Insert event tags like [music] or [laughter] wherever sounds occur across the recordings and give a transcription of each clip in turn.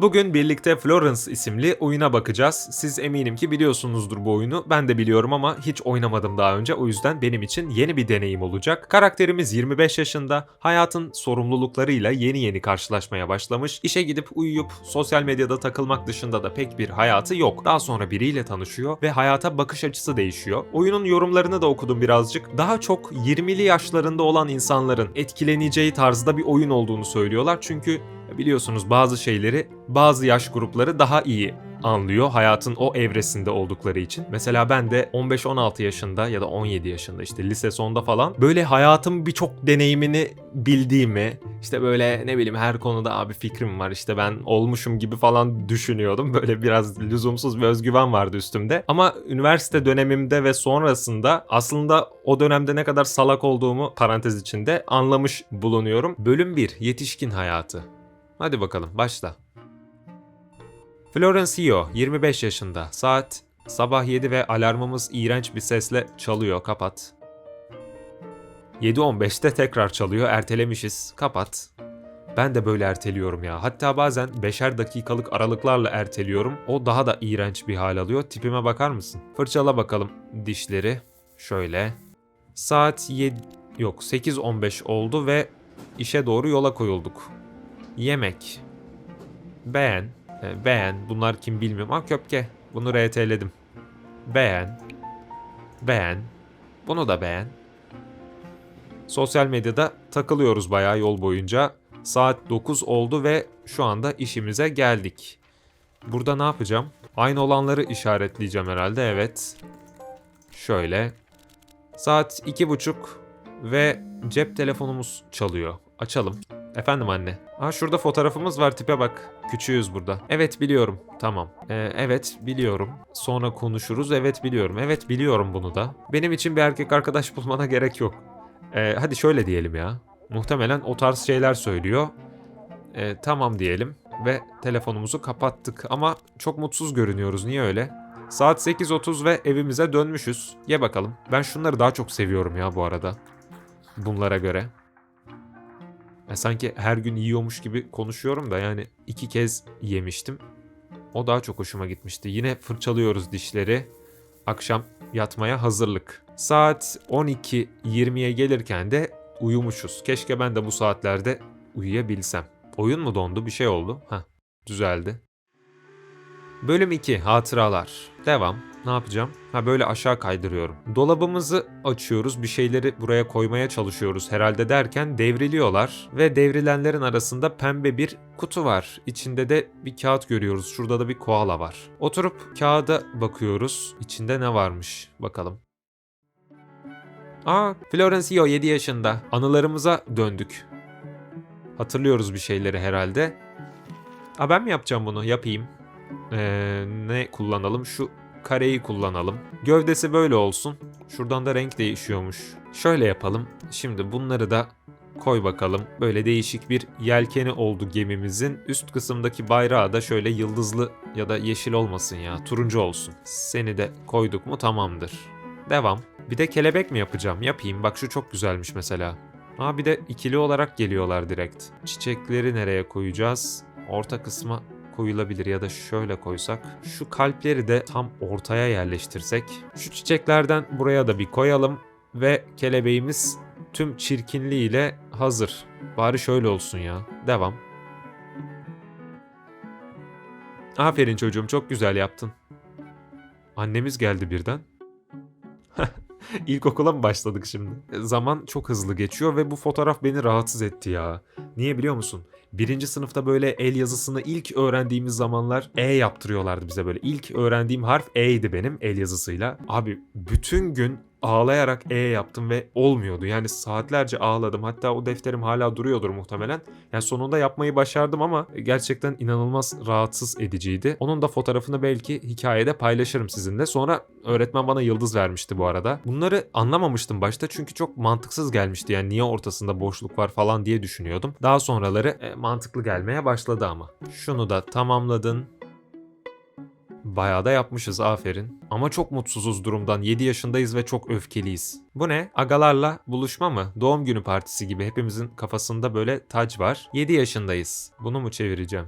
Bugün birlikte Florence isimli oyuna bakacağız. Siz eminim ki biliyorsunuzdur bu oyunu. Ben de biliyorum ama hiç oynamadım daha önce. O yüzden benim için yeni bir deneyim olacak. Karakterimiz 25 yaşında. Hayatın sorumluluklarıyla yeni yeni karşılaşmaya başlamış. İşe gidip uyuyup sosyal medyada takılmak dışında da pek bir hayatı yok. Daha sonra biriyle tanışıyor ve hayata bakış açısı değişiyor. Oyunun yorumlarını da okudum birazcık. Daha çok 20'li yaşlarında olan insanların etkileneceği tarzda bir oyun olduğunu söylüyorlar. Çünkü Biliyorsunuz bazı şeyleri bazı yaş grupları daha iyi anlıyor hayatın o evresinde oldukları için. Mesela ben de 15-16 yaşında ya da 17 yaşında işte lise sonda falan böyle hayatın birçok deneyimini bildiğimi işte böyle ne bileyim her konuda abi fikrim var işte ben olmuşum gibi falan düşünüyordum. Böyle biraz lüzumsuz bir özgüven vardı üstümde. Ama üniversite dönemimde ve sonrasında aslında o dönemde ne kadar salak olduğumu parantez içinde anlamış bulunuyorum. Bölüm 1 Yetişkin Hayatı. Hadi bakalım başla. Florencio 25 yaşında. Saat sabah 7 ve alarmımız iğrenç bir sesle çalıyor. Kapat. 7.15'te tekrar çalıyor. Ertelemişiz. Kapat. Ben de böyle erteliyorum ya. Hatta bazen beşer dakikalık aralıklarla erteliyorum. O daha da iğrenç bir hal alıyor. Tipime bakar mısın? Fırçala bakalım dişleri. Şöyle. Saat 7 yok 8.15 oldu ve işe doğru yola koyulduk. Yemek. Beğen. Beğen. Bunlar kim bilmiyorum. Aa köpke. Bunu RT'ledim. Beğen. Beğen. Bunu da beğen. Sosyal medyada takılıyoruz bayağı yol boyunca. Saat 9 oldu ve şu anda işimize geldik. Burada ne yapacağım? Aynı olanları işaretleyeceğim herhalde. Evet. Şöyle. Saat iki buçuk ve cep telefonumuz çalıyor. Açalım. Efendim anne. Aa şurada fotoğrafımız var tipe bak. Küçüğüz burada. Evet biliyorum. Tamam. Ee, evet biliyorum. Sonra konuşuruz. Evet biliyorum. Evet biliyorum bunu da. Benim için bir erkek arkadaş bulmana gerek yok. Ee, hadi şöyle diyelim ya. Muhtemelen o tarz şeyler söylüyor. Ee, tamam diyelim. Ve telefonumuzu kapattık. Ama çok mutsuz görünüyoruz. Niye öyle? Saat 8.30 ve evimize dönmüşüz. Ye bakalım. Ben şunları daha çok seviyorum ya bu arada. Bunlara göre. Ya sanki her gün yiyormuş gibi konuşuyorum da yani iki kez yemiştim. O daha çok hoşuma gitmişti. Yine fırçalıyoruz dişleri. Akşam yatmaya hazırlık. Saat 12.20'ye gelirken de uyumuşuz. Keşke ben de bu saatlerde uyuyabilsem. Oyun mu dondu? Bir şey oldu. Heh, düzeldi. Bölüm 2 Hatıralar. Devam. Ne yapacağım? Ha böyle aşağı kaydırıyorum. Dolabımızı açıyoruz. Bir şeyleri buraya koymaya çalışıyoruz herhalde derken devriliyorlar. Ve devrilenlerin arasında pembe bir kutu var. İçinde de bir kağıt görüyoruz. Şurada da bir koala var. Oturup kağıda bakıyoruz. İçinde ne varmış? Bakalım. Aa, Florencio 7 yaşında. Anılarımıza döndük. Hatırlıyoruz bir şeyleri herhalde. Aa ben mi yapacağım bunu? Yapayım. Ee, ne kullanalım? Şu kareyi kullanalım. Gövdesi böyle olsun. Şuradan da renk değişiyormuş. Şöyle yapalım. Şimdi bunları da koy bakalım. Böyle değişik bir yelkeni oldu gemimizin. Üst kısımdaki bayrağı da şöyle yıldızlı ya da yeşil olmasın ya. Turuncu olsun. Seni de koyduk mu tamamdır. Devam. Bir de kelebek mi yapacağım? Yapayım. Bak şu çok güzelmiş mesela. Aa bir de ikili olarak geliyorlar direkt. Çiçekleri nereye koyacağız? Orta kısma koyulabilir ya da şöyle koysak. Şu kalpleri de tam ortaya yerleştirsek. Şu çiçeklerden buraya da bir koyalım ve kelebeğimiz tüm çirkinliğiyle hazır. Bari şöyle olsun ya. Devam. Aferin çocuğum çok güzel yaptın. Annemiz geldi birden. [laughs] [laughs] İlkokula mı başladık şimdi? Zaman çok hızlı geçiyor ve bu fotoğraf beni rahatsız etti ya. Niye biliyor musun? Birinci sınıfta böyle el yazısını ilk öğrendiğimiz zamanlar E yaptırıyorlardı bize böyle. İlk öğrendiğim harf E'ydi benim el yazısıyla. Abi bütün gün ağlayarak E yaptım ve olmuyordu. Yani saatlerce ağladım. Hatta o defterim hala duruyordur muhtemelen. Yani sonunda yapmayı başardım ama gerçekten inanılmaz rahatsız ediciydi. Onun da fotoğrafını belki hikayede paylaşırım sizinle. Sonra öğretmen bana yıldız vermişti bu arada. Bunları anlamamıştım başta çünkü çok mantıksız gelmişti. Yani niye ortasında boşluk var falan diye düşünüyordum. Daha sonraları e, mantıklı gelmeye başladı ama. Şunu da tamamladın. Bayağı da yapmışız aferin. Ama çok mutsuzuz durumdan. 7 yaşındayız ve çok öfkeliyiz. Bu ne? Agalarla buluşma mı? Doğum günü partisi gibi hepimizin kafasında böyle tac var. 7 yaşındayız. Bunu mu çevireceğim?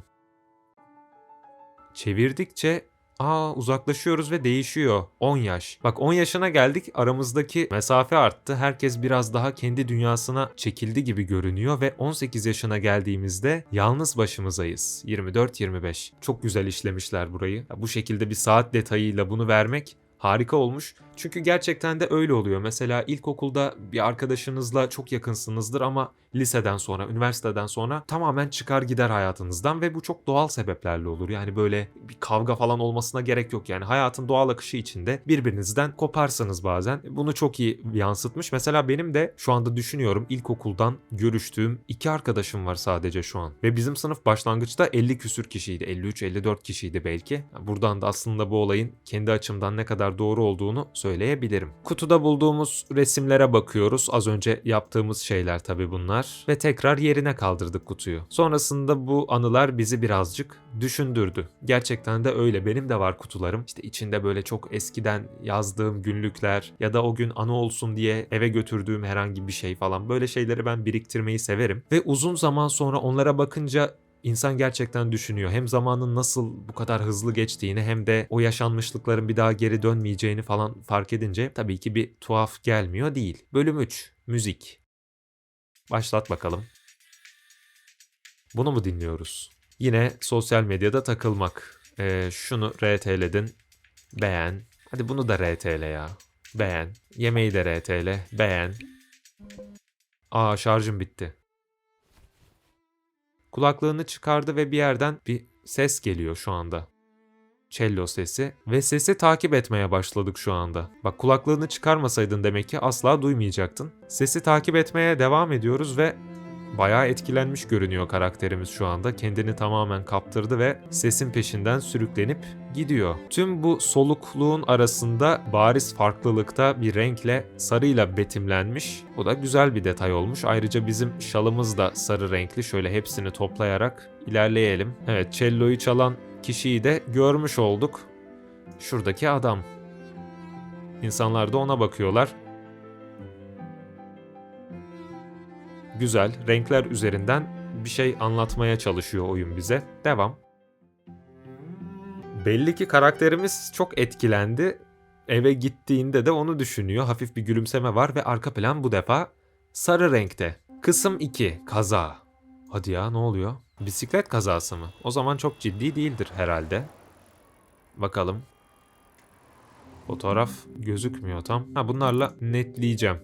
çevirdikçe Aa uzaklaşıyoruz ve değişiyor. 10 yaş. Bak 10 yaşına geldik aramızdaki mesafe arttı. Herkes biraz daha kendi dünyasına çekildi gibi görünüyor ve 18 yaşına geldiğimizde yalnız başımızayız. 24-25. Çok güzel işlemişler burayı. Ya Bu şekilde bir saat detayıyla bunu vermek harika olmuş. Çünkü gerçekten de öyle oluyor. Mesela ilkokulda bir arkadaşınızla çok yakınsınızdır ama liseden sonra, üniversiteden sonra tamamen çıkar gider hayatınızdan ve bu çok doğal sebeplerle olur. Yani böyle bir kavga falan olmasına gerek yok. Yani hayatın doğal akışı içinde birbirinizden koparsanız bazen. Bunu çok iyi yansıtmış. Mesela benim de şu anda düşünüyorum ilkokuldan görüştüğüm iki arkadaşım var sadece şu an. Ve bizim sınıf başlangıçta 50 küsür kişiydi. 53-54 kişiydi belki. Buradan da aslında bu olayın kendi açımdan ne kadar doğru olduğunu söyleyebilirim. Kutuda bulduğumuz resimlere bakıyoruz. Az önce yaptığımız şeyler tabii bunlar. Ve tekrar yerine kaldırdık kutuyu. Sonrasında bu anılar bizi birazcık düşündürdü. Gerçekten de öyle. Benim de var kutularım. İşte içinde böyle çok eskiden yazdığım günlükler ya da o gün anı olsun diye eve götürdüğüm herhangi bir şey falan. Böyle şeyleri ben biriktirmeyi severim. Ve uzun zaman sonra onlara bakınca İnsan gerçekten düşünüyor. Hem zamanın nasıl bu kadar hızlı geçtiğini hem de o yaşanmışlıkların bir daha geri dönmeyeceğini falan fark edince tabii ki bir tuhaf gelmiyor değil. Bölüm 3. Müzik. Başlat bakalım. Bunu mu dinliyoruz? Yine sosyal medyada takılmak. Ee, şunu RT'ledin. Beğen. Hadi bunu da RT'le ya. Beğen. Yemeği de RT'le. Beğen. Aa şarjım bitti. Kulaklığını çıkardı ve bir yerden bir ses geliyor şu anda. Cello sesi ve sesi takip etmeye başladık şu anda. Bak kulaklığını çıkarmasaydın demek ki asla duymayacaktın. Sesi takip etmeye devam ediyoruz ve bayağı etkilenmiş görünüyor karakterimiz şu anda. Kendini tamamen kaptırdı ve sesin peşinden sürüklenip gidiyor. Tüm bu solukluğun arasında bariz farklılıkta bir renkle sarıyla betimlenmiş. Bu da güzel bir detay olmuş. Ayrıca bizim şalımız da sarı renkli. Şöyle hepsini toplayarak ilerleyelim. Evet, cello'yu çalan kişiyi de görmüş olduk. Şuradaki adam. İnsanlar da ona bakıyorlar. Güzel, renkler üzerinden bir şey anlatmaya çalışıyor oyun bize. Devam. Belli ki karakterimiz çok etkilendi. Eve gittiğinde de onu düşünüyor. Hafif bir gülümseme var ve arka plan bu defa sarı renkte. Kısım 2. Kaza. Hadi ya ne oluyor? Bisiklet kazası mı? O zaman çok ciddi değildir herhalde. Bakalım. Fotoğraf gözükmüyor tam. Ha bunlarla netleyeceğim.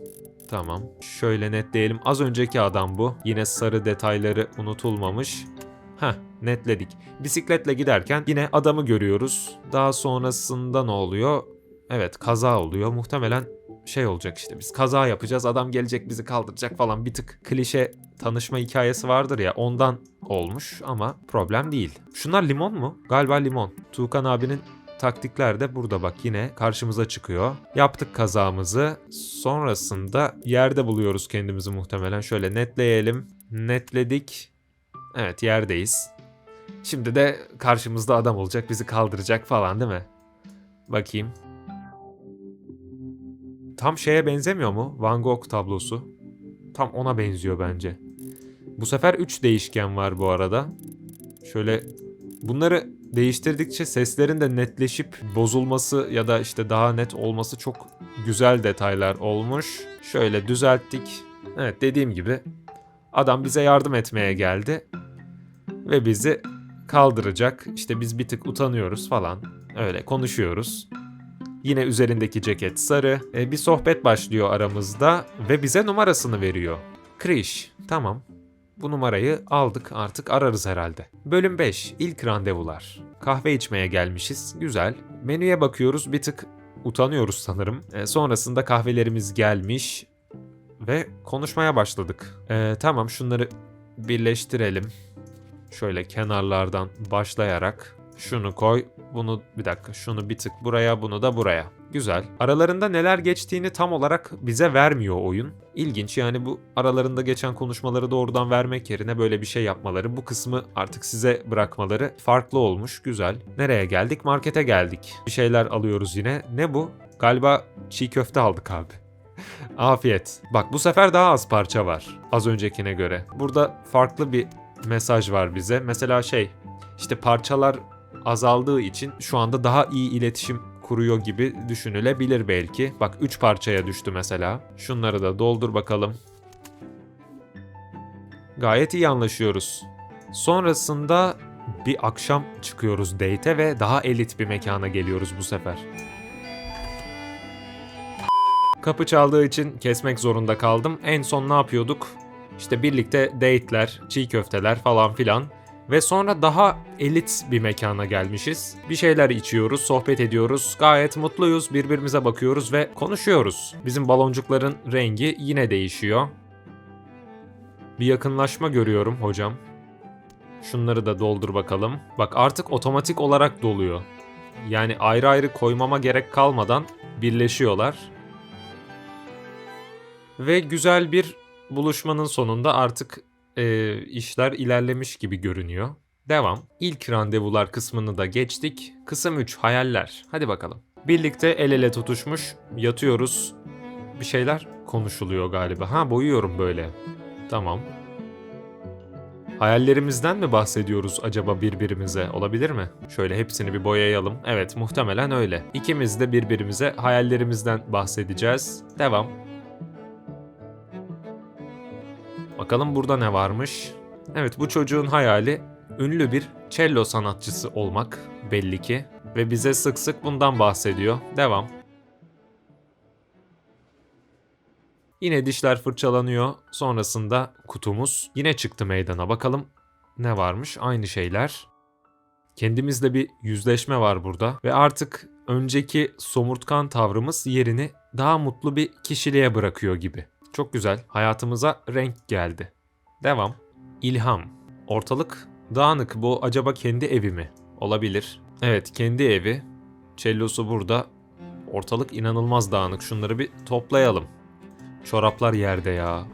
Tamam. Şöyle netleyelim. Az önceki adam bu. Yine sarı detayları unutulmamış. Heh netledik. Bisikletle giderken yine adamı görüyoruz. Daha sonrasında ne oluyor? Evet kaza oluyor. Muhtemelen şey olacak işte biz kaza yapacağız adam gelecek bizi kaldıracak falan bir tık klişe tanışma hikayesi vardır ya ondan olmuş ama problem değil. Şunlar limon mu? Galiba limon. Tuğkan abinin taktikler de burada bak yine karşımıza çıkıyor. Yaptık kazamızı. Sonrasında yerde buluyoruz kendimizi muhtemelen. Şöyle netleyelim. Netledik. Evet yerdeyiz. Şimdi de karşımızda adam olacak bizi kaldıracak falan değil mi? Bakayım. Tam şeye benzemiyor mu? Van Gogh tablosu. Tam ona benziyor bence. Bu sefer 3 değişken var bu arada. Şöyle bunları değiştirdikçe seslerin de netleşip bozulması ya da işte daha net olması çok güzel detaylar olmuş. Şöyle düzelttik. Evet dediğim gibi adam bize yardım etmeye geldi ve bizi kaldıracak. İşte biz bir tık utanıyoruz falan. Öyle konuşuyoruz. Yine üzerindeki ceket sarı. E, bir sohbet başlıyor aramızda ve bize numarasını veriyor. Kriş. Tamam. Bu numarayı aldık artık ararız herhalde. Bölüm 5. İlk randevular. Kahve içmeye gelmişiz. Güzel. Menüye bakıyoruz bir tık utanıyoruz sanırım. E, sonrasında kahvelerimiz gelmiş ve konuşmaya başladık. E, tamam şunları birleştirelim. Şöyle kenarlardan başlayarak şunu koy, bunu bir dakika, şunu bir tık buraya, bunu da buraya. Güzel. Aralarında neler geçtiğini tam olarak bize vermiyor oyun. İlginç yani bu aralarında geçen konuşmaları doğrudan vermek yerine böyle bir şey yapmaları, bu kısmı artık size bırakmaları farklı olmuş. Güzel. Nereye geldik? Markete geldik. Bir şeyler alıyoruz yine. Ne bu? Galiba çiğ köfte aldık abi. [laughs] Afiyet. Bak bu sefer daha az parça var az öncekine göre. Burada farklı bir mesaj var bize. Mesela şey işte parçalar azaldığı için şu anda daha iyi iletişim kuruyor gibi düşünülebilir belki. Bak 3 parçaya düştü mesela. Şunları da doldur bakalım. Gayet iyi anlaşıyoruz. Sonrasında bir akşam çıkıyoruz date'e ve daha elit bir mekana geliyoruz bu sefer. Kapı çaldığı için kesmek zorunda kaldım. En son ne yapıyorduk? İşte birlikte date'ler, çiğ köfteler falan filan. Ve sonra daha elit bir mekana gelmişiz. Bir şeyler içiyoruz, sohbet ediyoruz. Gayet mutluyuz, birbirimize bakıyoruz ve konuşuyoruz. Bizim baloncukların rengi yine değişiyor. Bir yakınlaşma görüyorum hocam. Şunları da doldur bakalım. Bak artık otomatik olarak doluyor. Yani ayrı ayrı koymama gerek kalmadan birleşiyorlar. Ve güzel bir buluşmanın sonunda artık e, işler ilerlemiş gibi görünüyor. Devam. İlk randevular kısmını da geçtik. Kısım 3 hayaller. Hadi bakalım. Birlikte el ele tutuşmuş yatıyoruz. Bir şeyler konuşuluyor galiba. Ha boyuyorum böyle. Tamam. Hayallerimizden mi bahsediyoruz acaba birbirimize? Olabilir mi? Şöyle hepsini bir boyayalım. Evet, muhtemelen öyle. İkimiz de birbirimize hayallerimizden bahsedeceğiz. Devam. Bakalım burada ne varmış? Evet, bu çocuğun hayali ünlü bir cello sanatçısı olmak belli ki ve bize sık sık bundan bahsediyor. Devam. Yine dişler fırçalanıyor. Sonrasında kutumuz yine çıktı meydana. Bakalım ne varmış? Aynı şeyler. Kendimizle bir yüzleşme var burada ve artık önceki somurtkan tavrımız yerini daha mutlu bir kişiliğe bırakıyor gibi. Çok güzel. Hayatımıza renk geldi. Devam. İlham. Ortalık dağınık. Bu acaba kendi evi mi? Olabilir. Evet, kendi evi. Cellosu burada. Ortalık inanılmaz dağınık. Şunları bir toplayalım. Çoraplar yerde ya.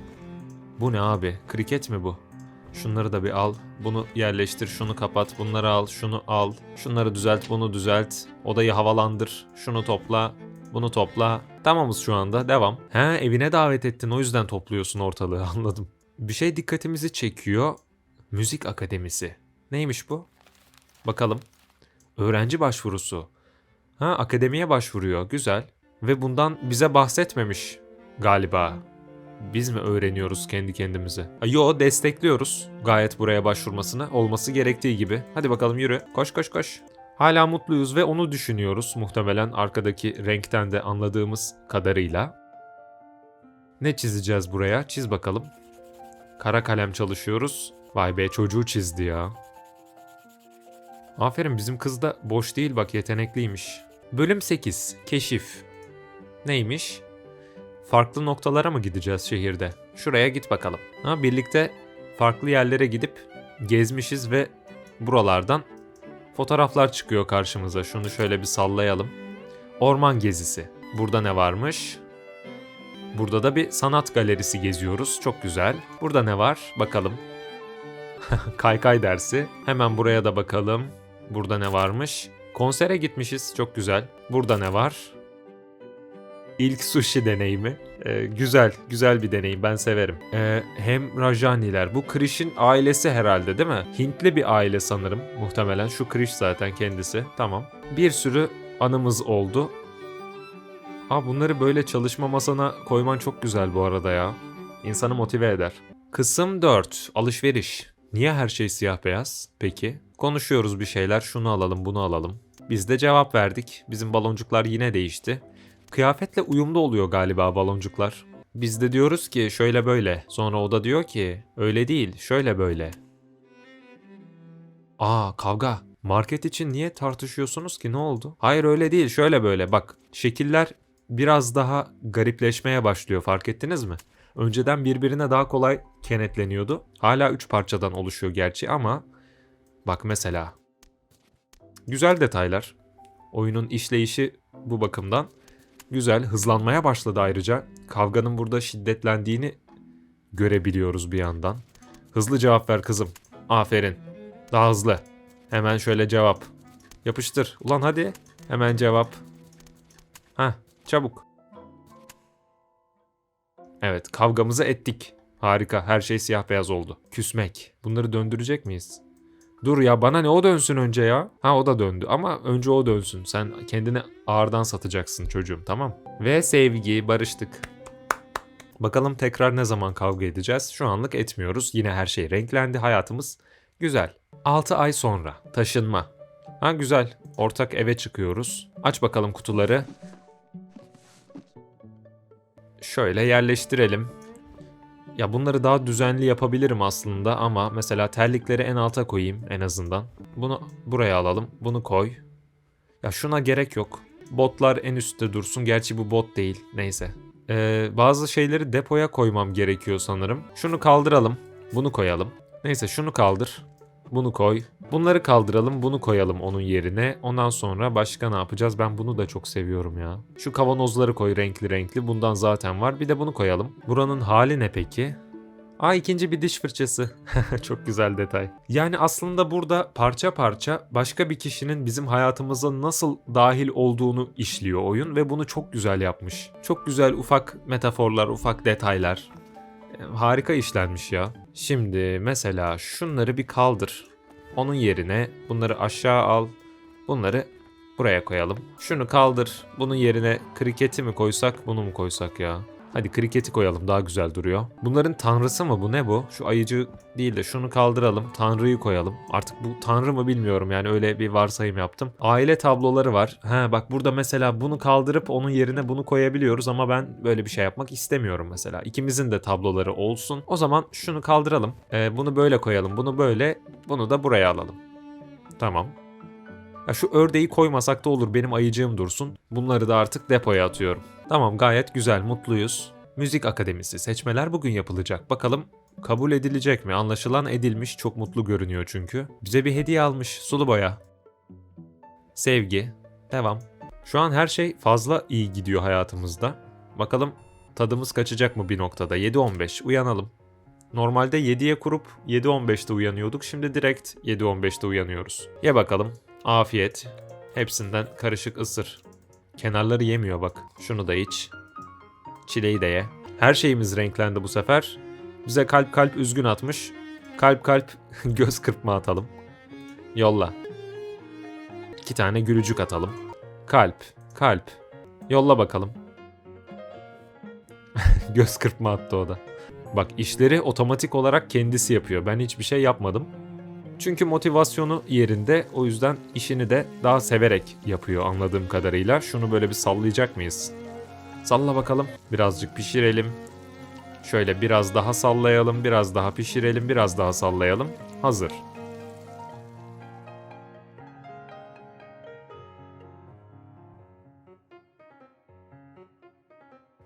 Bu ne abi? Kriket mi bu? Şunları da bir al. Bunu yerleştir, şunu kapat, bunları al, şunu al. Şunları düzelt, bunu düzelt. Odayı havalandır. Şunu topla, bunu topla. Tamamız şu anda. Devam. He evine davet ettin o yüzden topluyorsun ortalığı [laughs] anladım. Bir şey dikkatimizi çekiyor. Müzik akademisi. Neymiş bu? Bakalım. Öğrenci başvurusu. Ha akademiye başvuruyor. Güzel. Ve bundan bize bahsetmemiş galiba. Biz mi öğreniyoruz kendi kendimize? Yo destekliyoruz gayet buraya başvurmasını. Olması gerektiği gibi. Hadi bakalım yürü. Koş koş koş. Hala mutluyuz ve onu düşünüyoruz. Muhtemelen arkadaki renkten de anladığımız kadarıyla. Ne çizeceğiz buraya? Çiz bakalım. Kara kalem çalışıyoruz. Vay be çocuğu çizdi ya. Aferin bizim kız da boş değil bak yetenekliymiş. Bölüm 8. Keşif. Neymiş? Farklı noktalara mı gideceğiz şehirde? Şuraya git bakalım. Ha, birlikte farklı yerlere gidip gezmişiz ve buralardan fotoğraflar çıkıyor karşımıza. Şunu şöyle bir sallayalım. Orman gezisi. Burada ne varmış? Burada da bir sanat galerisi geziyoruz. Çok güzel. Burada ne var? Bakalım. [laughs] Kaykay dersi. Hemen buraya da bakalım. Burada ne varmış? Konsere gitmişiz. Çok güzel. Burada ne var? İlk sushi deneyimi. Ee, güzel, güzel bir deneyim. Ben severim. Ee, hem Rajaniler. Bu Krish'in ailesi herhalde değil mi? Hintli bir aile sanırım. Muhtemelen. Şu Krish zaten kendisi. Tamam. Bir sürü anımız oldu. Aa, bunları böyle çalışma masana koyman çok güzel bu arada ya. İnsanı motive eder. Kısım 4. Alışveriş. Niye her şey siyah beyaz? Peki. Konuşuyoruz bir şeyler. Şunu alalım, bunu alalım. Biz de cevap verdik. Bizim baloncuklar yine değişti. Kıyafetle uyumlu oluyor galiba baloncuklar. Biz de diyoruz ki şöyle böyle. Sonra o da diyor ki öyle değil, şöyle böyle. Aa kavga. Market için niye tartışıyorsunuz ki ne oldu? Hayır öyle değil şöyle böyle bak şekiller biraz daha garipleşmeye başlıyor fark ettiniz mi? Önceden birbirine daha kolay kenetleniyordu. Hala 3 parçadan oluşuyor gerçi ama bak mesela. Güzel detaylar. Oyunun işleyişi bu bakımdan güzel. Hızlanmaya başladı ayrıca. Kavganın burada şiddetlendiğini görebiliyoruz bir yandan. Hızlı cevap ver kızım. Aferin. Daha hızlı. Hemen şöyle cevap. Yapıştır. Ulan hadi. Hemen cevap. Heh, çabuk. Evet, kavgamızı ettik. Harika, her şey siyah beyaz oldu. Küsmek. Bunları döndürecek miyiz? Dur ya bana ne o dönsün önce ya. Ha o da döndü ama önce o dönsün. Sen kendini ağırdan satacaksın çocuğum tamam. Ve sevgi barıştık. Bakalım tekrar ne zaman kavga edeceğiz? Şu anlık etmiyoruz. Yine her şey renklendi. Hayatımız güzel. 6 ay sonra taşınma. Ha güzel. Ortak eve çıkıyoruz. Aç bakalım kutuları. Şöyle yerleştirelim. Ya bunları daha düzenli yapabilirim aslında ama mesela terlikleri en alta koyayım en azından. Bunu buraya alalım. Bunu koy. Ya şuna gerek yok. Botlar en üstte dursun. Gerçi bu bot değil. Neyse. Ee, bazı şeyleri depoya koymam gerekiyor sanırım. Şunu kaldıralım. Bunu koyalım. Neyse şunu kaldır. Bunu koy. Bunları kaldıralım, bunu koyalım onun yerine. Ondan sonra başka ne yapacağız? Ben bunu da çok seviyorum ya. Şu kavanozları koy renkli renkli. Bundan zaten var. Bir de bunu koyalım. Buranın hali ne peki? Aa ikinci bir diş fırçası. [laughs] çok güzel detay. Yani aslında burada parça parça başka bir kişinin bizim hayatımıza nasıl dahil olduğunu işliyor oyun ve bunu çok güzel yapmış. Çok güzel ufak metaforlar, ufak detaylar. E, Harika işlenmiş ya. Şimdi mesela şunları bir kaldır. Onun yerine bunları aşağı al. Bunları buraya koyalım. Şunu kaldır. Bunun yerine kriketi mi koysak, bunu mu koysak ya? Hadi kriketi koyalım daha güzel duruyor. Bunların tanrısı mı bu ne bu? Şu ayıcı değil de şunu kaldıralım. Tanrıyı koyalım. Artık bu tanrı mı bilmiyorum yani öyle bir varsayım yaptım. Aile tabloları var. Ha bak burada mesela bunu kaldırıp onun yerine bunu koyabiliyoruz ama ben böyle bir şey yapmak istemiyorum mesela. İkimizin de tabloları olsun. O zaman şunu kaldıralım. Ee, bunu böyle koyalım. Bunu böyle. Bunu da buraya alalım. Tamam. Ya şu ördeği koymasak da olur benim ayıcığım dursun. Bunları da artık depoya atıyorum. Tamam gayet güzel mutluyuz. Müzik Akademisi seçmeler bugün yapılacak. Bakalım kabul edilecek mi? Anlaşılan edilmiş çok mutlu görünüyor çünkü. Bize bir hediye almış sulu boya. Sevgi. Devam. Şu an her şey fazla iyi gidiyor hayatımızda. Bakalım tadımız kaçacak mı bir noktada? 7.15 uyanalım. Normalde 7'ye kurup 7.15'te uyanıyorduk. Şimdi direkt 7.15'te uyanıyoruz. Ye bakalım. Afiyet. Hepsinden karışık ısır. Kenarları yemiyor bak. Şunu da iç. Çileği de ye. Her şeyimiz renklendi bu sefer. Bize kalp kalp üzgün atmış. Kalp kalp [laughs] göz kırpma atalım. Yolla. İki tane gülücük atalım. Kalp, kalp. Yolla bakalım. [laughs] göz kırpma attı o da. Bak işleri otomatik olarak kendisi yapıyor. Ben hiçbir şey yapmadım. Çünkü motivasyonu yerinde o yüzden işini de daha severek yapıyor anladığım kadarıyla. Şunu böyle bir sallayacak mıyız? Salla bakalım. Birazcık pişirelim. Şöyle biraz daha sallayalım, biraz daha pişirelim, biraz daha sallayalım. Hazır.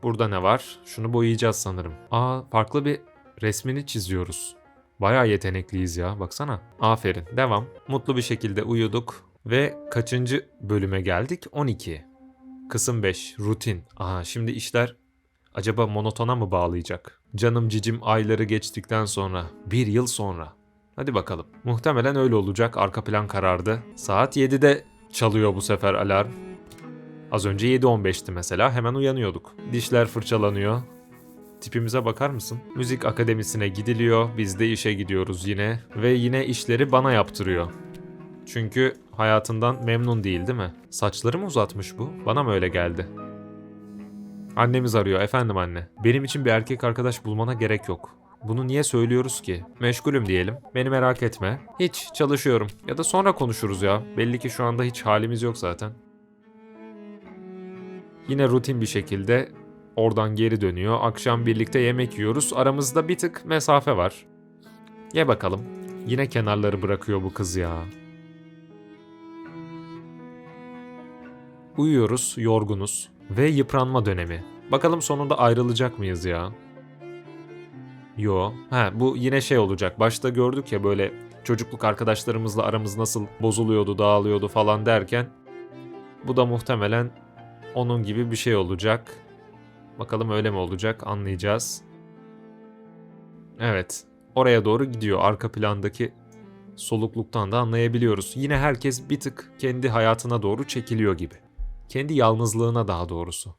Burada ne var? Şunu boyayacağız sanırım. Aa farklı bir resmini çiziyoruz. Bayağı yetenekliyiz ya baksana. Aferin devam. Mutlu bir şekilde uyuduk ve kaçıncı bölüme geldik? 12. Kısım 5 rutin. Aha şimdi işler acaba monotona mı bağlayacak? Canım cicim ayları geçtikten sonra, bir yıl sonra. Hadi bakalım. Muhtemelen öyle olacak. Arka plan karardı. Saat 7'de çalıyor bu sefer alarm. Az önce 7.15'ti mesela. Hemen uyanıyorduk. Dişler fırçalanıyor. Tipimize bakar mısın? Müzik akademisine gidiliyor. Biz de işe gidiyoruz yine. Ve yine işleri bana yaptırıyor. Çünkü hayatından memnun değil değil mi? Saçları mı uzatmış bu? Bana mı öyle geldi? Annemiz arıyor. Efendim anne. Benim için bir erkek arkadaş bulmana gerek yok. Bunu niye söylüyoruz ki? Meşgulüm diyelim. Beni merak etme. Hiç çalışıyorum. Ya da sonra konuşuruz ya. Belli ki şu anda hiç halimiz yok zaten. Yine rutin bir şekilde oradan geri dönüyor. Akşam birlikte yemek yiyoruz. Aramızda bir tık mesafe var. Ye bakalım. Yine kenarları bırakıyor bu kız ya. Uyuyoruz, yorgunuz ve yıpranma dönemi. Bakalım sonunda ayrılacak mıyız ya? Yo. Ha bu yine şey olacak. Başta gördük ya böyle çocukluk arkadaşlarımızla aramız nasıl bozuluyordu, dağılıyordu falan derken bu da muhtemelen onun gibi bir şey olacak. Bakalım öyle mi olacak anlayacağız. Evet. Oraya doğru gidiyor. Arka plandaki solukluktan da anlayabiliyoruz. Yine herkes bir tık kendi hayatına doğru çekiliyor gibi. Kendi yalnızlığına daha doğrusu.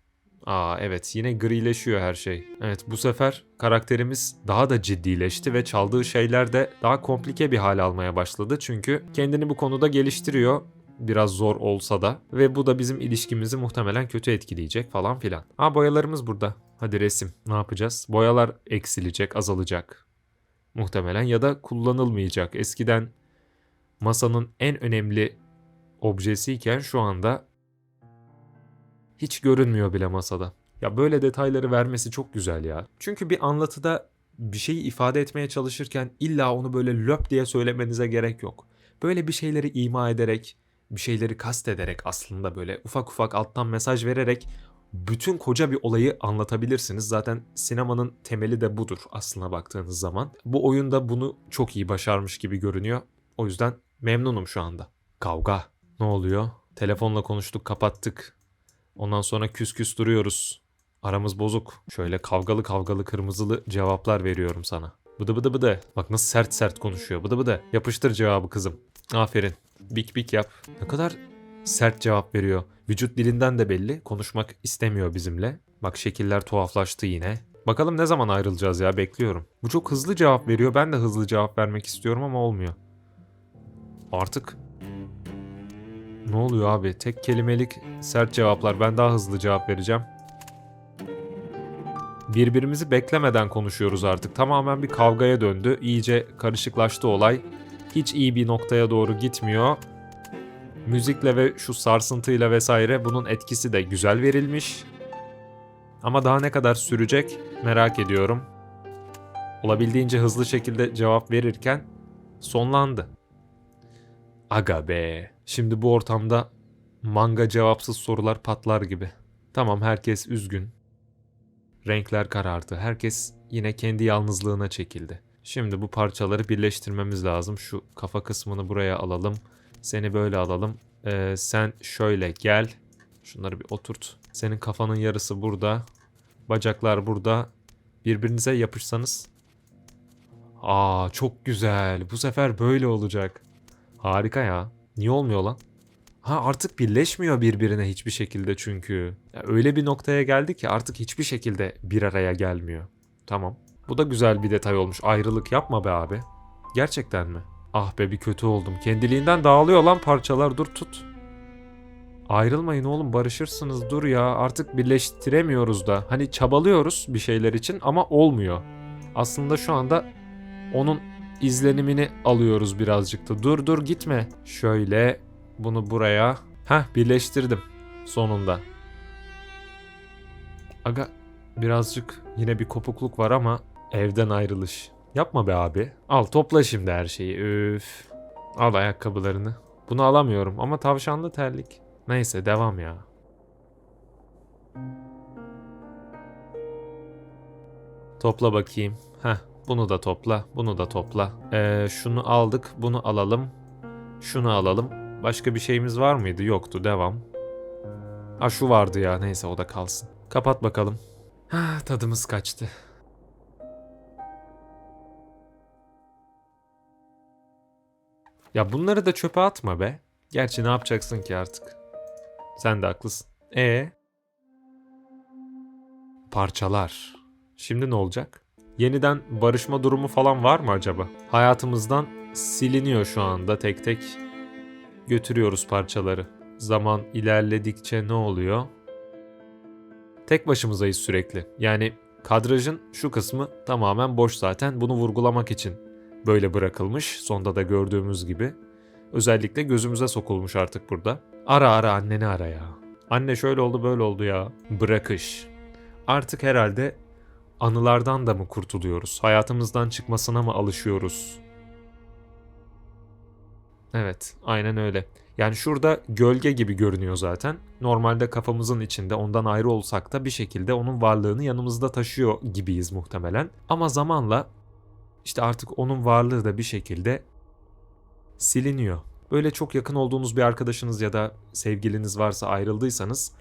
Aa evet yine grileşiyor her şey. Evet bu sefer karakterimiz daha da ciddileşti ve çaldığı şeyler de daha komplike bir hal almaya başladı. Çünkü kendini bu konuda geliştiriyor. Biraz zor olsa da ve bu da bizim ilişkimizi muhtemelen kötü etkileyecek falan filan. Aa boyalarımız burada. Hadi resim. Ne yapacağız? Boyalar eksilecek, azalacak. Muhtemelen ya da kullanılmayacak. Eskiden masanın en önemli objesiyken şu anda hiç görünmüyor bile masada. Ya böyle detayları vermesi çok güzel ya. Çünkü bir anlatıda bir şeyi ifade etmeye çalışırken illa onu böyle löp diye söylemenize gerek yok. Böyle bir şeyleri ima ederek, bir şeyleri kastederek aslında böyle ufak ufak alttan mesaj vererek bütün koca bir olayı anlatabilirsiniz. Zaten sinemanın temeli de budur aslına baktığınız zaman. Bu oyunda bunu çok iyi başarmış gibi görünüyor. O yüzden memnunum şu anda. Kavga. Ne oluyor? Telefonla konuştuk, kapattık. Ondan sonra küs küs duruyoruz. Aramız bozuk. Şöyle kavgalı kavgalı kırmızılı cevaplar veriyorum sana. Bıdı bıdı bıdı. Bak nasıl sert sert konuşuyor. Bıdı bıdı. Yapıştır cevabı kızım. Aferin. Bik bik yap. Ne kadar sert cevap veriyor. Vücut dilinden de belli. Konuşmak istemiyor bizimle. Bak şekiller tuhaflaştı yine. Bakalım ne zaman ayrılacağız ya bekliyorum. Bu çok hızlı cevap veriyor. Ben de hızlı cevap vermek istiyorum ama olmuyor. Artık ne oluyor abi? Tek kelimelik sert cevaplar. Ben daha hızlı cevap vereceğim. Birbirimizi beklemeden konuşuyoruz artık. Tamamen bir kavgaya döndü. İyice karışıklaştı olay. Hiç iyi bir noktaya doğru gitmiyor. Müzikle ve şu sarsıntıyla vesaire bunun etkisi de güzel verilmiş. Ama daha ne kadar sürecek merak ediyorum. Olabildiğince hızlı şekilde cevap verirken sonlandı. Aga be. Şimdi bu ortamda manga cevapsız sorular patlar gibi. Tamam herkes üzgün. Renkler karardı. Herkes yine kendi yalnızlığına çekildi. Şimdi bu parçaları birleştirmemiz lazım. Şu kafa kısmını buraya alalım. Seni böyle alalım. Ee, sen şöyle gel. Şunları bir oturt. Senin kafanın yarısı burada. Bacaklar burada. Birbirinize yapışsanız. Aa çok güzel. Bu sefer böyle olacak. Harika ya. Niye olmuyor lan? Ha artık birleşmiyor birbirine hiçbir şekilde çünkü. Ya öyle bir noktaya geldi ki artık hiçbir şekilde bir araya gelmiyor. Tamam. Bu da güzel bir detay olmuş. Ayrılık yapma be abi. Gerçekten mi? Ah be bir kötü oldum. Kendiliğinden dağılıyor lan parçalar. Dur tut. Ayrılmayın oğlum barışırsınız dur ya. Artık birleştiremiyoruz da. Hani çabalıyoruz bir şeyler için ama olmuyor. Aslında şu anda onun izlenimini alıyoruz birazcık da. Dur dur gitme. Şöyle bunu buraya. Heh birleştirdim sonunda. Aga birazcık yine bir kopukluk var ama evden ayrılış. Yapma be abi. Al topla şimdi her şeyi. Üf. Al ayakkabılarını. Bunu alamıyorum ama tavşanlı terlik. Neyse devam ya. Topla bakayım. Heh bunu da topla. Bunu da topla. Ee, şunu aldık. Bunu alalım. Şunu alalım. Başka bir şeyimiz var mıydı? Yoktu. Devam. Ha şu vardı ya. Neyse o da kalsın. Kapat bakalım. Ha, tadımız kaçtı. Ya bunları da çöpe atma be. Gerçi ne yapacaksın ki artık? Sen de haklısın. E Parçalar. Şimdi ne olacak? Yeniden barışma durumu falan var mı acaba? Hayatımızdan siliniyor şu anda tek tek. Götürüyoruz parçaları. Zaman ilerledikçe ne oluyor? Tek başımızayız sürekli. Yani kadrajın şu kısmı tamamen boş zaten. Bunu vurgulamak için böyle bırakılmış. Sonda da gördüğümüz gibi. Özellikle gözümüze sokulmuş artık burada. Ara ara anneni ara ya. Anne şöyle oldu böyle oldu ya. Bırakış. Artık herhalde anılardan da mı kurtuluyoruz? Hayatımızdan çıkmasına mı alışıyoruz? Evet, aynen öyle. Yani şurada gölge gibi görünüyor zaten. Normalde kafamızın içinde ondan ayrı olsak da bir şekilde onun varlığını yanımızda taşıyor gibiyiz muhtemelen. Ama zamanla işte artık onun varlığı da bir şekilde siliniyor. Böyle çok yakın olduğunuz bir arkadaşınız ya da sevgiliniz varsa ayrıldıysanız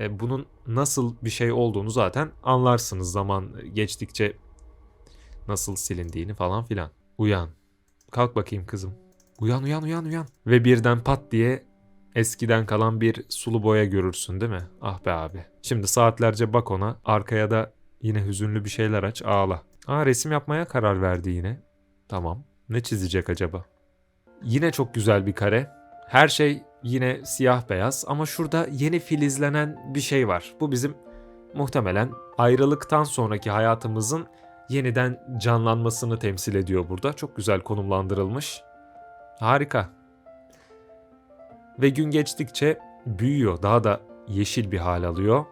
e, bunun nasıl bir şey olduğunu zaten anlarsınız zaman geçtikçe nasıl silindiğini falan filan. Uyan. Kalk bakayım kızım. Uyan uyan uyan uyan. Ve birden pat diye eskiden kalan bir sulu boya görürsün değil mi? Ah be abi. Şimdi saatlerce bak ona. Arkaya da yine hüzünlü bir şeyler aç ağla. Aa resim yapmaya karar verdi yine. Tamam. Ne çizecek acaba? Yine çok güzel bir kare. Her şey yine siyah beyaz ama şurada yeni filizlenen bir şey var. Bu bizim muhtemelen ayrılıktan sonraki hayatımızın yeniden canlanmasını temsil ediyor burada. Çok güzel konumlandırılmış. Harika. Ve gün geçtikçe büyüyor, daha da yeşil bir hal alıyor.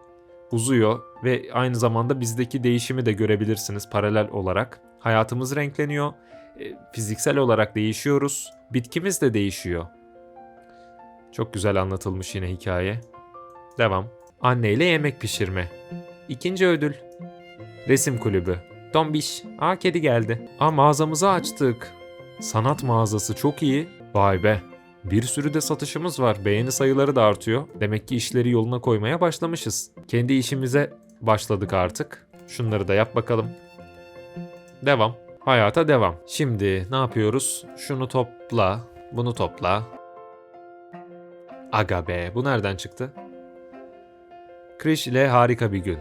Uzuyor ve aynı zamanda bizdeki değişimi de görebilirsiniz paralel olarak. Hayatımız renkleniyor, e, fiziksel olarak değişiyoruz, bitkimiz de değişiyor. Çok güzel anlatılmış yine hikaye. Devam. Anneyle yemek pişirme. İkinci ödül. Resim kulübü. Tombiş. Aa kedi geldi. Aa mağazamızı açtık. Sanat mağazası çok iyi. Vay be. Bir sürü de satışımız var. Beğeni sayıları da artıyor. Demek ki işleri yoluna koymaya başlamışız. Kendi işimize başladık artık. Şunları da yap bakalım. Devam. Hayata devam. Şimdi ne yapıyoruz? Şunu topla, bunu topla. Aga be, bu nereden çıktı? Krish ile harika bir gün.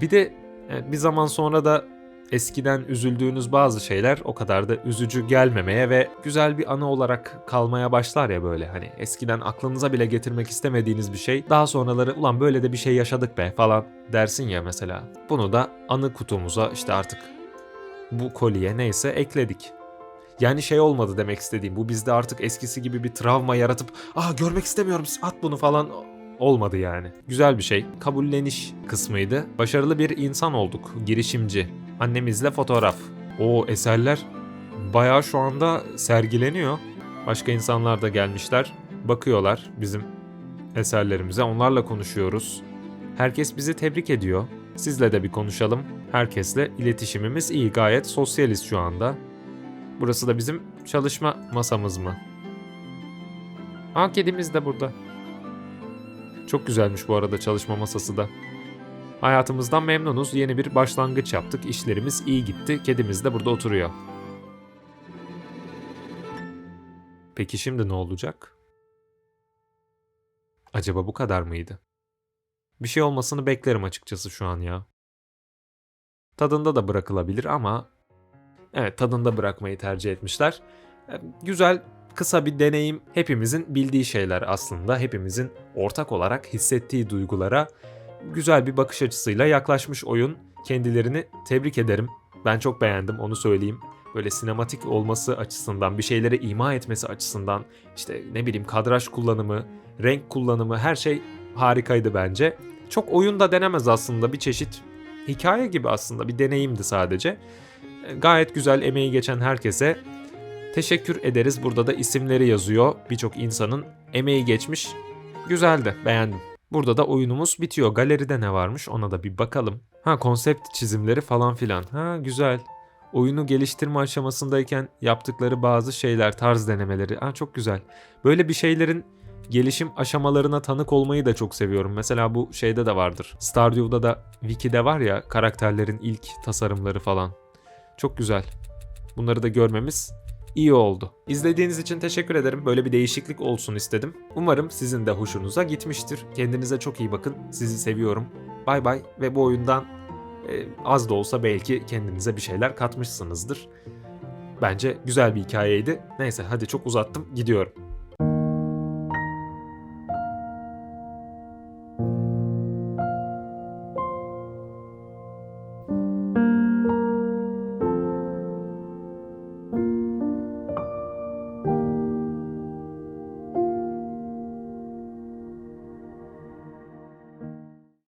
Bir de e, bir zaman sonra da eskiden üzüldüğünüz bazı şeyler o kadar da üzücü gelmemeye ve güzel bir anı olarak kalmaya başlar ya böyle hani eskiden aklınıza bile getirmek istemediğiniz bir şey daha sonraları ulan böyle de bir şey yaşadık be falan dersin ya mesela. Bunu da anı kutumuza işte artık bu kolye neyse ekledik. Yani şey olmadı demek istediğim bu bizde artık eskisi gibi bir travma yaratıp ah görmek istemiyorum at bunu falan olmadı yani. Güzel bir şey. Kabulleniş kısmıydı. Başarılı bir insan olduk. Girişimci. Annemizle fotoğraf. O eserler bayağı şu anda sergileniyor. Başka insanlar da gelmişler. Bakıyorlar bizim eserlerimize. Onlarla konuşuyoruz. Herkes bizi tebrik ediyor. Sizle de bir konuşalım. Herkesle iletişimimiz iyi. Gayet sosyaliz şu anda. Burası da bizim çalışma masamız mı? Aa kedimiz de burada. Çok güzelmiş bu arada çalışma masası da. Hayatımızdan memnunuz. Yeni bir başlangıç yaptık. İşlerimiz iyi gitti. Kedimiz de burada oturuyor. Peki şimdi ne olacak? Acaba bu kadar mıydı? Bir şey olmasını beklerim açıkçası şu an ya. Tadında da bırakılabilir ama evet tadında bırakmayı tercih etmişler. E, Güzel kısa bir deneyim hepimizin bildiği şeyler aslında. Hepimizin ortak olarak hissettiği duygulara güzel bir bakış açısıyla yaklaşmış oyun. Kendilerini tebrik ederim. Ben çok beğendim onu söyleyeyim. Böyle sinematik olması açısından, bir şeyleri ima etmesi açısından, işte ne bileyim kadraj kullanımı, renk kullanımı her şey harikaydı bence. Çok oyun da denemez aslında bir çeşit hikaye gibi aslında bir deneyimdi sadece. E, Gayet güzel emeği geçen herkese Teşekkür ederiz. Burada da isimleri yazıyor. Birçok insanın emeği geçmiş. Güzeldi. Beğendim. Burada da oyunumuz bitiyor. Galeride ne varmış ona da bir bakalım. Ha konsept çizimleri falan filan. Ha güzel. Oyunu geliştirme aşamasındayken yaptıkları bazı şeyler, tarz denemeleri. Ha çok güzel. Böyle bir şeylerin gelişim aşamalarına tanık olmayı da çok seviyorum. Mesela bu şeyde de vardır. Stardew'da da Wiki'de var ya karakterlerin ilk tasarımları falan. Çok güzel. Bunları da görmemiz iyi oldu. İzlediğiniz için teşekkür ederim. Böyle bir değişiklik olsun istedim. Umarım sizin de hoşunuza gitmiştir. Kendinize çok iyi bakın. Sizi seviyorum. Bay bay ve bu oyundan e, az da olsa belki kendinize bir şeyler katmışsınızdır. Bence güzel bir hikayeydi. Neyse hadi çok uzattım gidiyorum.